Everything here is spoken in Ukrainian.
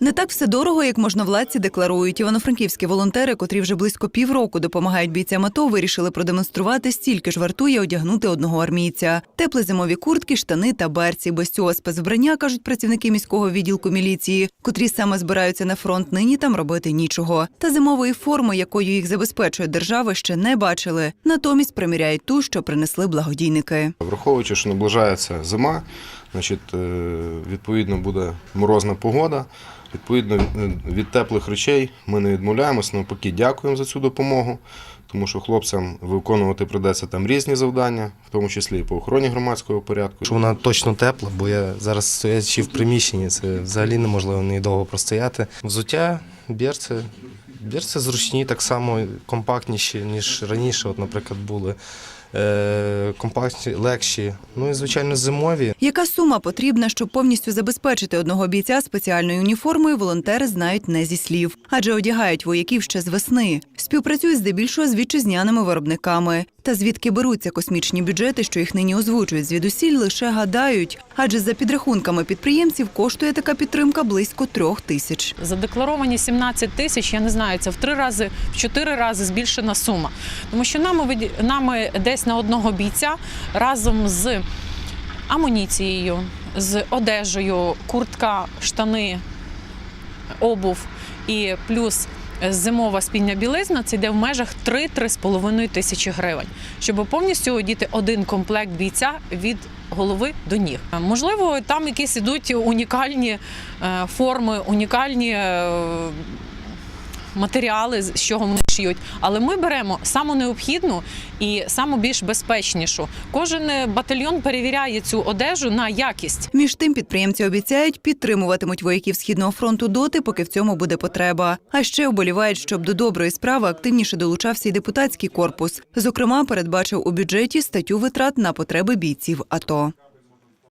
Не так все дорого, як можновладці декларують. Івано-франківські волонтери, котрі вже близько півроку допомагають бійцям АТО, вирішили продемонструвати, стільки ж вартує одягнути одного армійця. Теплі зимові куртки, штани та берці. Без цього спецвбрання, кажуть працівники міського відділку міліції, котрі саме збираються на фронт, нині там робити нічого. Та зимової форми, якою їх забезпечує держава, ще не бачили. Натомість приміряють ту, що принесли благодійники. Враховуючи, що наближається зима, значить, е, відповідно буде морозна погода. Відповідно, е, від теплих речей ми не відмовляємося, навпаки, дякуємо за цю допомогу, тому що хлопцям виконувати придеться там різні завдання, в тому числі і по охороні громадського порядку. Що вона точно тепла, бо я зараз стоячи в приміщенні, це взагалі неможливо неї довго простояти. Взуття, берці. Берці зручні, так само компактніші, ніж раніше, от, наприклад, були. Е, компактні, легші. Ну і звичайно, зимові. Яка сума потрібна, щоб повністю забезпечити одного бійця спеціальною уніформою, волонтери знають не зі слів, адже одягають вояків ще з весни. Співпрацюють здебільшого з вітчизняними виробниками. Та звідки беруться космічні бюджети, що їх нині озвучують звідусіль, лише гадають. Адже за підрахунками підприємців коштує така підтримка близько трьох тисяч. Задекларовані 17 тисяч, я не знаю, це в три рази, в чотири рази збільшена сума. Тому що нами, нами десь на одного бійця разом з амуніцією, з одежею, куртка, штани, обув і плюс зимова спільня білизна, це йде в межах 3-3,5 тисячі гривень, щоб повністю одіти один комплект бійця від голови до ніг. Можливо, там якісь ідуть унікальні е, форми, унікальні. Матеріали, з чого вони шиють, але ми беремо саму необхідну і саму більш безпечнішу. Кожен е, батальйон перевіряє цю одежу на якість. Між тим підприємці обіцяють підтримуватимуть вояків східного фронту доти, поки в цьому буде потреба. А ще вболівають, щоб до доброї справи активніше долучався й депутатський корпус. Зокрема, передбачив у бюджеті статтю витрат на потреби бійців АТО.